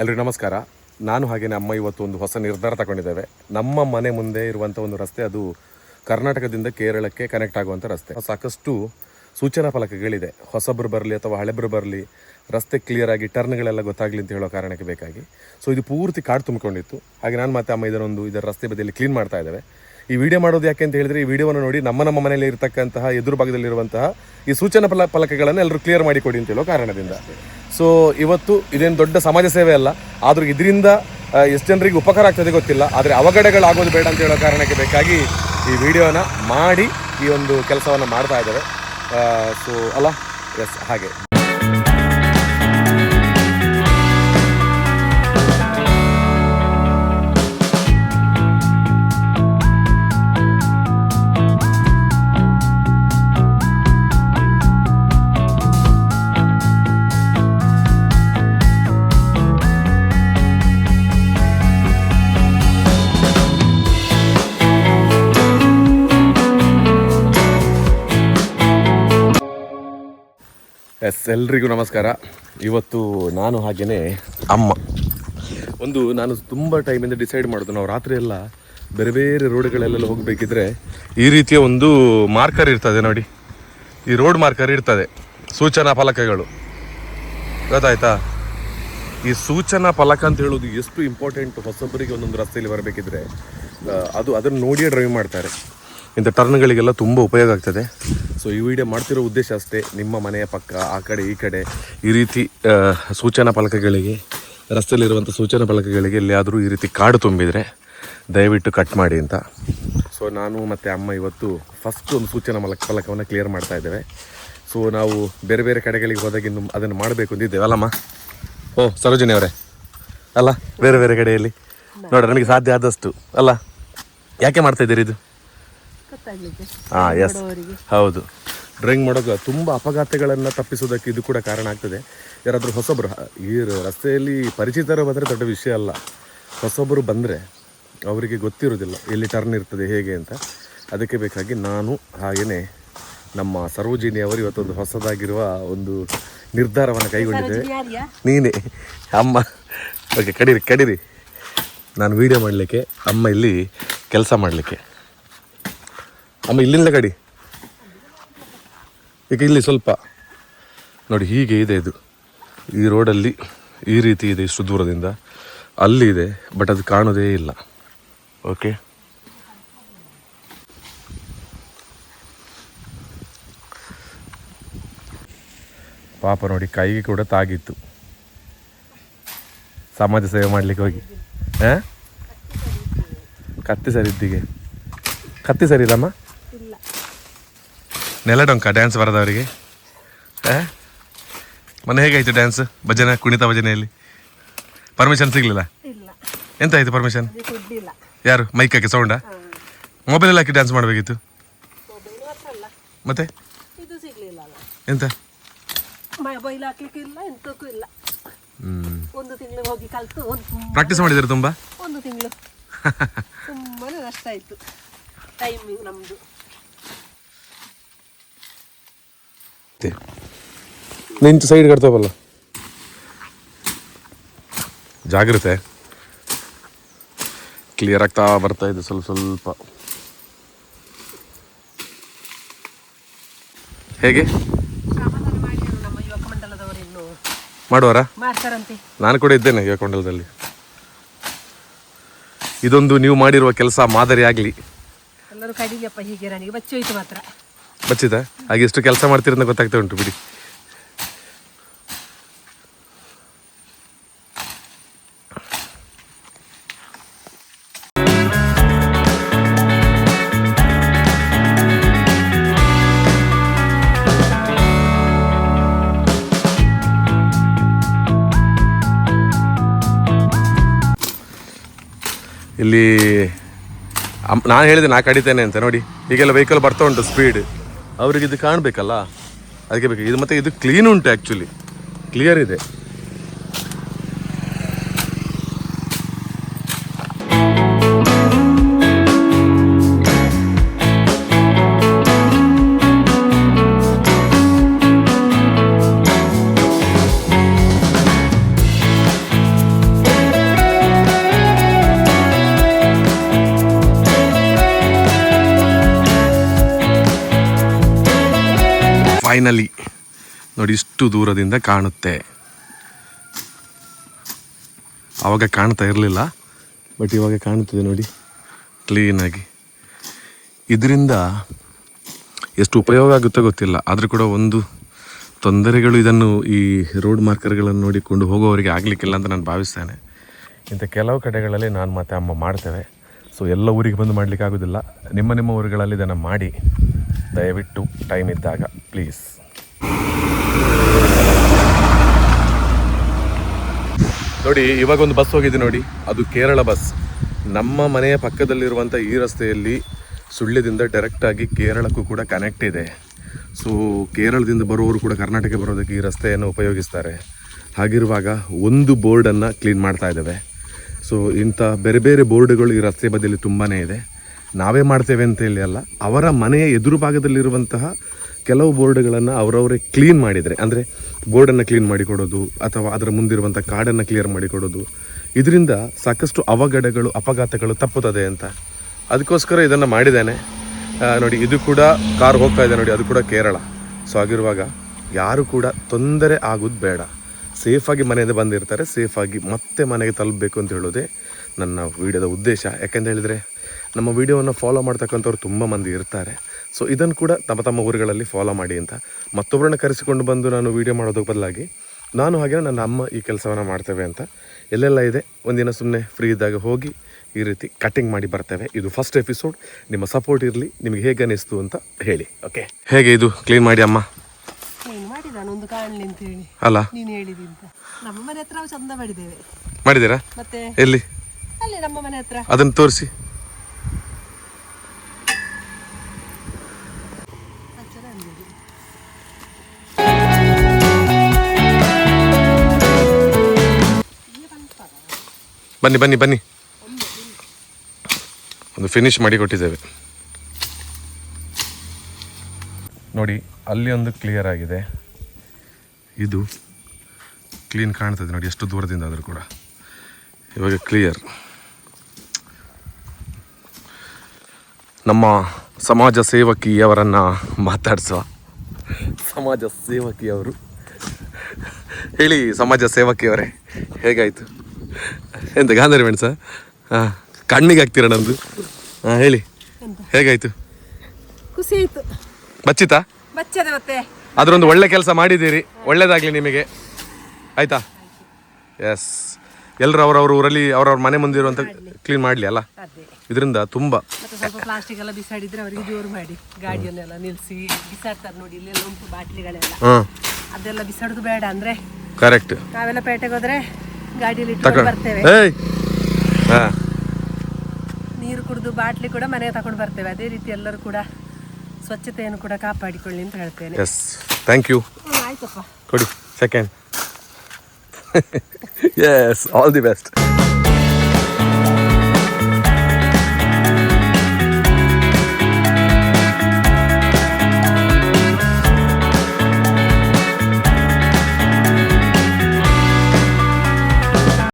ಎಲ್ರಿಗೂ ನಮಸ್ಕಾರ. ನಾನು ಹಾಗೆಯೇ ಅಮ್ಮ ಇವತ್ತು ಒಂದು ಹೊಸ ನಿರ್ಧಾರ ತಗೊಂಡಿದ್ದೇವೆ. ನಮ್ಮ ಮನೆ ಮುಂದೆ ಇರುವಂಥ ಒಂದು ರಸ್ತೆ ಅದು ಕರ್ನಾಟಕದಿಂದ ಕೇರಳಕ್ಕೆ ಕನೆಕ್ಟ್ ಆಗುವಂಥ ರಸ್ತೆ. ಸಾಕಷ್ಟು ಸೂಚನಾ ಫಲಕಗಳಿದೆ. ಹೊಸಬ್ರು ಬರಲಿ ಅಥವಾ ಹಳೆಬ್ರು ಬರಲಿ, ರಸ್ತೆ ಕ್ಲಿಯರ್ ಆಗಿ ಟರ್ನ್ಗಳೆಲ್ಲ ಗೊತ್ತಾಗಲಿ ಅಂತ ಹೇಳೋ ಕಾರಣಕ್ಕೆ ಬೇಕಾಗಿ. ಸೊ ಇದು ಪೂರ್ತಿ ಕಾಡು ತುಂಬಿಕೊಂಡಿತ್ತು. ಹಾಗೆ ನಾನು ಮತ್ತೆ ಅಮ್ಮ ಇದರೊಂದು ಇದರ ರಸ್ತೆ ಬದಿಯಲ್ಲಿ ಕ್ಲೀನ್ ಮಾಡ್ತಾ ಇದ್ದೇವೆ. ಈ ವಿಡಿಯೋ ಮಾಡೋದು ಯಾಕೆ ಅಂತ ಹೇಳಿದ್ರೆ, ಈ ವಿಡಿಯೋವನ್ನು ನೋಡಿ ನಮ್ಮ ನಮ್ಮ ಮನೆಯಲ್ಲಿ ಇರತಕ್ಕಂತಹ ಎದುರು ಭಾಗದಲ್ಲಿರುವಂತಹ ಈ ಸೂಚನಾ ಫಲ ಫಲಕಗಳನ್ನು ಎಲ್ಲರೂ ಕ್ಲಿಯರ್ ಮಾಡಿಕೊಡಿ ಅಂತ ಹೇಳೋ ಕಾರಣದಿಂದ. ಸೊ ಇವತ್ತು ಇದೇನು ದೊಡ್ಡ ಸಮಾಜ ಸೇವೆ ಅಲ್ಲ, ಆದರೂ ಇದರಿಂದ ಎಷ್ಟು ಜನರಿಗೆ ಉಪಕಾರ ಆಗ್ತದೆ ಗೊತ್ತಿಲ್ಲ, ಆದರೆ ಅವಘಡಗಳಾಗೋದು ಬೇಡ ಅಂತ ಹೇಳೋ ಕಾರಣಕ್ಕೆ ಬೇಕಾಗಿ ಈ ವಿಡಿಯೋನ ಮಾಡಿ ಈ ಒಂದು ಕೆಲಸವನ್ನು ಮಾಡ್ತಾ ಇದ್ದಾರೆ. ಸೊ ಅಲ್ಲ ಎಸ್ ಹಾಗೆ. ಎಸ್ ಎಲ್ರಿಗೂ ನಮಸ್ಕಾರ. ಇವತ್ತು ನಾನು ಹಾಗೆಯೇ ಅಮ್ಮ. ಒಂದು ನಾನು ತುಂಬ ಟೈಮಿಂದ ಡಿಸೈಡ್ ಮಾಡೋದು ನಾವು ರಾತ್ರಿ ಎಲ್ಲ ಬೇರೆ ಬೇರೆ ರೋಡ್ಗಳೆಲ್ಲ ಹೋಗಬೇಕಿದ್ರೆ ಈ ರೀತಿಯ ಒಂದು ಮಾರ್ಕರ್ ಇರ್ತದೆ ನೋಡಿ. ಈ ರೋಡ್ ಮಾರ್ಕರ್ ಇರ್ತದೆ ಸೂಚನಾ ಫಲಕಗಳು. ಗೊತ್ತಾಯ್ತಾ? ಈ ಸೂಚನಾ ಫಲಕ ಅಂತ ಹೇಳೋದು ಎಷ್ಟು ಇಂಪಾರ್ಟೆಂಟ್ ಹೊಸೊಬ್ಬರಿಗೆ ಒಂದೊಂದು ರಸ್ತೆಯಲ್ಲಿ ಬರಬೇಕಿದ್ರೆ ಅದು ಅದನ್ನು ನೋಡಿಯೇ ಡ್ರೈವ್ ಮಾಡ್ತಾರೆ. ಇಂಥ ಟರ್ನ್ಗಳಿಗೆಲ್ಲ ತುಂಬ ಉಪಯೋಗ ಆಗ್ತದೆ. ಸೊ ಈ ವಿಡಿಯೋ ಮಾಡ್ತಿರೋ ಉದ್ದೇಶ ಅಷ್ಟೇ. ನಿಮ್ಮ ಮನೆಯ ಪಕ್ಕ, ಆ ಕಡೆ, ಈ ಕಡೆ, ಈ ರೀತಿ ಸೂಚನಾ ಫಲಕಗಳಿಗೆ, ರಸ್ತೆಯಲ್ಲಿರುವಂಥ ಸೂಚನಾ ಫಲಕಗಳಿಗೆ ಎಲ್ಲಿಯಾದರೂ ಈ ರೀತಿ ಕಾಡು ತುಂಬಿದರೆ ದಯವಿಟ್ಟು ಕಟ್ ಮಾಡಿ ಅಂತ. ಸೊ ನಾನು ಮತ್ತು ಅಮ್ಮ ಇವತ್ತು ಫಸ್ಟ್ ಒಂದು ಸೂಚನಾ ಫಲಕ ಫಲಕವನ್ನು ಕ್ಲಿಯರ್ ಮಾಡ್ತಾ ಇದ್ದೇವೆ. ಸೊ ನಾವು ಬೇರೆ ಬೇರೆ ಕಡೆಗಳಿಗೆ ಹೋದಾಗ ಇನ್ನು ಅದನ್ನು ಮಾಡಬೇಕು ಅಂದಿದ್ದೇವೆ ಅಲ್ಲಮ್ಮ? ಓ, ಸರೋಜಿನಿ ಅವರೇ. ಅಲ್ಲ, ಬೇರೆ ಬೇರೆ ಕಡೆಯಲ್ಲಿ. ನೋಡ್ರಿ ನನಗೆ ಸಾಧ್ಯ ಆದಷ್ಟು. ಅಲ್ಲ, ಯಾಕೆ ಮಾಡ್ತಾ ಇದ್ದೀರಿ ಇದು? ಹಾಂ ಎಸ್ ಹೌದು. ಡ್ರೈವಿಂಗ್ ಮಾಡೋಕೆ ತುಂಬ ಅಪಘಾತಗಳನ್ನು ತಪ್ಪಿಸೋದಕ್ಕೆ ಇದು ಕೂಡ ಕಾರಣ ಆಗ್ತದೆ. ಯಾರಾದರೂ ಹೊಸೊಬ್ಬರು ಈ ರಸ್ತೆಯಲ್ಲಿ ಪರಿಚಿತರು ಬಂದರೆ ದೊಡ್ಡ ವಿಷಯ ಅಲ್ಲ. ಹೊಸಬರು ಬಂದರೆ ಅವರಿಗೆ ಗೊತ್ತಿರೋದಿಲ್ಲ ಎಲ್ಲಿ ಟರ್ನ್ ಇರ್ತದೆ ಹೇಗೆ ಅಂತ. ಅದಕ್ಕೆ ಬೇಕಾಗಿ ನಾನು ಹಾಗೆಯೇ ನಮ್ಮ ಸರೋಜಿನಿ ಅವರು ಇವತ್ತೊಂದು ಹೊಸದಾಗಿರುವ ಒಂದು ನಿರ್ಧಾರವನ್ನು ಕೈಗೊಂಡಿದ್ದೇವೆ. ನೀನೇ ಅಮ್ಮ. ಓಕೆ ಕಡಿರಿ ಕಡಿರಿ. ನಾನು ವಿಡಿಯೋ ಮಾಡಲಿಕ್ಕೆ ಅಮ್ಮ ಇಲ್ಲಿ ಕೆಲಸ ಮಾಡಲಿಕ್ಕೆ. ಅಮ್ಮ ಇಲ್ಲಿಂದ ಕಡಿ. ಈಗ ಇಲ್ಲಿ ಸ್ವಲ್ಪ. ನೋಡಿ ಹೀಗೆ ಇದೆ ಇದು. ಈ ರೋಡಲ್ಲಿ ಈ ರೀತಿ ಇದೆ ಇಷ್ಟು ದೂರದಿಂದ. ಅಲ್ಲಿ ಇದೆ ಬಟ್ ಅದು ಕಾಣೋದೇ ಇಲ್ಲ. ಓಕೆ ಪಾಪ ನೋಡಿ ಕೈಗೆ ಕೂಡ ತಾಗಿತ್ತು. ಸಮಾಜ ಸೇವೆ ಮಾಡಲಿಕ್ಕೆ ಹೋಗಿ. ಹಾಂ? ಕತ್ತಿ ಸರಿದ್ದಿಗೆ. ಕತ್ತಿ ಸರಿದಮ್ಮ ಇಲ್ಲ ನೆಲಡೊಂಕ ಡ್ಯಾನ್ಸ್ ಬರೋದವರಿಗೆ? ಮೊನ್ನೆ ಹೇಗಾಯ್ತು ಡ್ಯಾನ್ಸ್ ಭಜನೆ ಕುಣಿತ ಭಜನೆಯಲ್ಲಿ? ಪರ್ಮಿಷನ್ ಸಿಗಲಿಲ್ಲ? ಎಂತ ಆಯ್ತು ಪರ್ಮಿಷನ್ ಯಾರು? ಮೈಕ್ ಮೈಕಕ್ಕೆ ಸೌಂಡಾ ಮೊಬೈಲಲ್ಲಿ ಹಾಕಿ ಡ್ಯಾನ್ಸ್ ಮಾಡಬೇಕಿತ್ತು? ಮತ್ತೆ? ಎಂತ? ಪ್ರಾಕ್ಟೀಸ್ ಮಾಡಿದ್ರು ತುಂಬಾ ಒಂದು ತಿಂಗಳು. ಸುಮ್ಮನೆ ನಷ್ಟ ಆಯ್ತು. ಟೈಮಿಂಗ್ ನಮ್ದು ನಿಂತು ಸೈಡ್ ಕಟ್ತವಲ್ಲ ಜಾಗ್ರತೆ. ಕ್ಲಿಯರ್ ಆಗ್ತಾ ಬರ್ತಾ ಇದೆ ಸ್ವಲ್ಪ ಸ್ವಲ್ಪ. ಹೇಗೆ? ಮಾಡುವಾರ? ನಾನು ಕೂಡ ಇದ್ದೇನೆ ಯುವಕ ಮಂಡಲದಲ್ಲಿ ಇದೊಂದು ನೀವು ಮಾಡಿರುವ ಕೆಲಸ ಮಾದರಿ ಆಗಲಿ ಎಲ್ಲರೂ ಕಡಿಲಿಯಪ್ಪ ಹೀಗೆ ನನಗೆ ಬಚ್ಚೋಯ್ತು ಮಾತ್ರ. ಬಚ್ಚಿದ ಹಾಗೆ ಎಷ್ಟು ಕೆಲಸ ಮಾಡ್ತೀರಂತ ಗೊತ್ತಾಗ್ತಾ ಉಂಟು, ಬಿಡಿ. ಇಲ್ಲಿ ನಾನು ಹೇಳಿದೆ ನಾ ಕಡಿತೇನೆ ಅಂತ, ನೋಡಿ. ಈಗೆಲ್ಲ ವೆಹಿಕಲ್ ಬರ್ತಾ ಉಂಟು ಸ್ಪೀಡ್ ಅವ್ರಿಗೆ ಇದು ಕಾಣಬೇಕಲ್ಲ? ಅದಕ್ಕೆ ಬೇಕು. ಇದು ಮತ್ತೆ ಇದು ಕ್ಲೀನ್ ಉಂಟು ಆ್ಯಕ್ಚುಲಿ ಕ್ಲಿಯರ್ ಇದೆ. ಫೈನಲಿ ನೋಡಿ ಇಷ್ಟು ದೂರದಿಂದ ಕಾಣುತ್ತೆ. ಆವಾಗ ಕಾಣ್ತಾ ಇರಲಿಲ್ಲ, ಬಟ್ ಇವಾಗ ಕಾಣುತ್ತದೆ ನೋಡಿ ಕ್ಲೀನಾಗಿ ಇದರಿಂದ ಎಷ್ಟು ಉಪಯೋಗ ಆಗುತ್ತೋ ಗೊತ್ತಿಲ್ಲ, ಆದರೂ ಕೂಡ ಒಂದು ತೊಂದರೆಗಳು ಇದನ್ನು ಈ ರೋಡ್ ಮಾರ್ಕರ್ಗಳನ್ನು ನೋಡಿಕೊಂಡು ಹೋಗೋವರಿಗೆ ಆಗಲಿಕ್ಕಿಲ್ಲ ಅಂತ ನಾನು ಭಾವಿಸ್ತೇನೆ. ಇಂಥ ಕೆಲವು ಕಡೆಗಳಲ್ಲಿ ನಾನು ಮತ್ತೆ ಅಮ್ಮ ಮಾಡ್ತೇವೆ. ಸೊ ಎಲ್ಲ ಊರಿಗೆ ಬಂದು ಮಾಡಲಿಕ್ಕೆ ಆಗೋದಿಲ್ಲ. ನಿಮ್ಮ ನಿಮ್ಮ ಊರುಗಳಲ್ಲಿ ಇದನ್ನು ಮಾಡಿ. ದಯವಿಟ್ಟು ಟೈಮ್ ಇದ್ದಾಗ, ಪ್ಲೀಸ್. ನೋಡಿ ಇವಾಗ ಒಂದು ಬಸ್ ಹೋಗಿದೆ ನೋಡಿ. ಅದು ಕೇರಳ ಬಸ್. ನಮ್ಮ ಮನೆಯ ಪಕ್ಕದಲ್ಲಿರುವಂಥ ಈ ರಸ್ತೆಯಲ್ಲಿ ಸುಳ್ಳ್ಯದಿಂದ ಡೈರೆಕ್ಟಾಗಿ ಕೇರಳಕ್ಕೂ ಕೂಡ ಕನೆಕ್ಟ್ ಇದೆ. ಸೊ ಕೇರಳದಿಂದ ಬರೋರು ಕೂಡ ಕರ್ನಾಟಕ ಬರೋದಕ್ಕೆ ಈ ರಸ್ತೆಯನ್ನು ಉಪಯೋಗಿಸ್ತಾರೆ. ಹಾಗಿರುವಾಗ ಒಂದು ಬೋರ್ಡನ್ನು ಕ್ಲೀನ್ ಮಾಡ್ತಾ ಇದ್ದಾವೆ. ಸೊ ಇಂಥ ಬೇರೆ ಬೇರೆ ಬೋರ್ಡ್ಗಳು ಈ ರಸ್ತೆ ಬದಿಯಲ್ಲಿ ತುಂಬಾ ಇದೆ. ನಾವೇ ಮಾಡ್ತೇವೆ ಅಂತ ಹೇಳಿ ಅಲ್ಲ, ಅವರ ಮನೆಯ ಎದುರು ಭಾಗದಲ್ಲಿರುವಂತಹ ಕೆಲವು ಬೋರ್ಡ್ಗಳನ್ನು ಅವರವರೇ ಕ್ಲೀನ್ ಮಾಡಿದರೆ, ಅಂದರೆ ಬೋರ್ಡನ್ನು ಕ್ಲೀನ್ ಮಾಡಿಕೊಡೋದು ಅಥವಾ ಅದರ ಮುಂದಿರುವಂಥ ಕಾಡನ್ನು ಕ್ಲಿಯರ್ ಮಾಡಿಕೊಡೋದು ಇದರಿಂದ ಸಾಕಷ್ಟು ಅವಘಡಗಳು, ಅಪಘಾತಗಳು ತಪ್ಪುತ್ತದೆ ಅಂತ. ಅದಕ್ಕೋಸ್ಕರ ಇದನ್ನು ಮಾಡಿದ್ದೇನೆ. ನೋಡಿ, ಇದು ಕೂಡ ಕಾರ್ ಹೋಗ್ತಾ ಇದೆ ನೋಡಿ, ಅದು ಕೂಡ ಕೇರಳ. ಸೊ ಆಗಿರುವಾಗ ಯಾರು ಕೂಡ ತೊಂದರೆ ಆಗೋದು ಬೇಡ. ಸೇಫಾಗಿ ಮನೆಯಿಂದ ಬಂದಿರ್ತಾರೆ ಸೇಫಾಗಿ ಮತ್ತೆ ಮನೆಗೆ ತಲುಪಬೇಕು ಅಂತ ಹೇಳೋದೇ ನನ್ನ ವಿಡಿಯೋದ ಉದ್ದೇಶ. ಯಾಕೆಂತ ಹೇಳಿದರೆ ನಮ್ಮ ವೀಡಿಯೋವನ್ನು ಫಾಲೋ ಮಾಡ್ತಕ್ಕಂಥವ್ರು ತುಂಬ ಮಂದಿ ಇರ್ತಾರೆ. ಸೊ ಇದನ್ನು ಕೂಡ ತಮ್ಮ ತಮ್ಮ ಊರುಗಳಲ್ಲಿ ಫಾಲೋ ಮಾಡಿ ಅಂತ ಮತ್ತೊಬ್ಬರನ್ನ ಕರೆಸಿಕೊಂಡು ಬಂದು ನಾನು ವಿಡಿಯೋ ಮಾಡೋದಕ್ಕೆ ಬದಲಾಗಿ ನಾನು ಹಾಗೆ ನನ್ನ ಅಮ್ಮ ಈ ಕೆಲಸವನ್ನು ಮಾಡ್ತೇವೆ ಅಂತ. ಎಲ್ಲೆಲ್ಲ ಇದೆ? ಒಂದಿನ ಸುಮ್ಮನೆ ಫ್ರೀ ಇದ್ದಾಗ ಹೋಗಿ ಈ ರೀತಿ ಕಟಿಂಗ್ ಮಾಡಿ ಬರ್ತೇವೆ. ಇದು ಫಸ್ಟ್ ಎಪಿಸೋಡ್ ನಿಮ್ಮ ಸಪೋರ್ಟ್ ಇರಲಿ ನಿಮಗೆ ಹೇಗೆ ಅನಿಸ್ತು ಅಂತ ಹೇಳಿ. ಓಕೆ ಹೇಗೆ ಇದು? ಕ್ಲೀನ್ ಮಾಡಿ ಅಮ್ಮ. ಅಲ್ಲ? ಮಾಡಿದ್ದೀರಾ? ಮತ್ತೆ? ಎಲ್ಲಿ? ಅಲ್ಲಿ ಅದನ್ನು ತೋರಿಸಿ. ಬನ್ನಿ ಬನ್ನಿ ಬನ್ನಿ. ಒಂದು ಫಿನಿಶ್ ಮಾಡಿ ಕೊಟ್ಟಿದ್ದೇವೆ. ನೋಡಿ, ಅಲ್ಲಿ ಒಂದು ಕ್ಲಿಯರ್ ಆಗಿದೆ. ಇದು ಕ್ಲೀನ್ ಕಾಣ್ತದೆ ನೋಡಿ, ಎಷ್ಟು ದೂರದಿಂದ ಆದರೂ ಕೂಡ. ಇವಾಗ ಕ್ಲಿಯರ್ ನಮ್ಮ ಸಮಾಜ ಸೇವಕಿಯವರನ್ನು ಮಾತಾಡಿಸುವ. ಸಮಾಜ ಸೇವಕಿಯವರು. ಹೇಳಿ ಸಮಾಜ ಸೇವಕಿಯವರೇ ಹೇಗಾಯಿತು? ಎಂತ ಗಾಂಧಾರಿ ಮೆಣಸ ಹಾಂ ಕಣ್ಣಿಗೆ ಹಾಕ್ತೀರ ನಂದು? ಹಾಂ ಹೇಳಿ. ಹೇಗಾಯಿತು? ಖುಷಿ ಆಯಿತು. ಬಚ್ಚಿತಾ ಬಚ್ಚದೆ ಮತ್ತೆ. ಅದರೊಂದು ಒಳ್ಳೆ ಕೆಲಸ ಮಾಡಿದ್ದೀರಿ. ಒಳ್ಳೇದಾಗಲಿ ನಿಮಗೆ. ಆಯ್ತಾ? ಎಸ್ ಎಲ್ಲರೂ ಅವರವ್ರ ಊರಲ್ಲಿ ಅವ್ರವ್ರ ಮನೆ ಮುಂದಿರುವಂಥ ಕ್ಲೀನ್ ಮಾಡಲಿ. ಅಲ್ಲ? ಇದರಿಂದ ತುಂಬ ಮತ್ತೆ ಸ್ವಲ್ಪ ಪ್ಲಾಸ್ಟಿಕ್ ಎಲ್ಲ ಬಿಸಾಡಿದ್ರೆ ಅವರಿಗೆ ಜೋರು ಮಾಡಿ. ಗಾಡಿಯನ್ನೆಲ್ಲ ನಿಲ್ಲಿಸಿ ಬಿಸಾಡ್ತಾರೆ ನೋಡಿ ಇಲ್ಲೆಲ್ಲ ಉಂಟು ಬಾಟ್ಲಿಗಳೆಲ್ಲ. ಹಾಂ. ಅದೆಲ್ಲ ಬಿಸಾಡುದು ಬೇಡ ಅಂದ್ರೆ ಕರೆಕ್ಟ್ ನಾವೆಲ್ಲ ಪೇಟೆಗೆ ಹೋದ್ರೆ ಗಾಡಿಯಲ್ಲಿ ಇಟ್ಕೊಂಡು ಬರ್ತೇವೆ. ಏಯ್! ಹಾಂ. ನೀರು ಕುಡಿದು ಬಾಟ್ಲಿ ಕೂಡ ಮನೆಗೆ ತಗೊಂಡು ಬರ್ತೇವೆ. ಅದೇ ರೀತಿ ಎಲ್ಲರೂ ಕೂಡ ಸ್ವಚ್ಛತೆಯನ್ನು ಕೂಡ ಕಾಪಾಡಿಕೊಳ್ಳಿ ಅಂತ ಹೇಳ್ತೇನೆ. ಎಸ್ ಥ್ಯಾಂಕ್ ಯು ಆಯ್ತಪ್ಪ. ಕೊಡಿ second yes all the best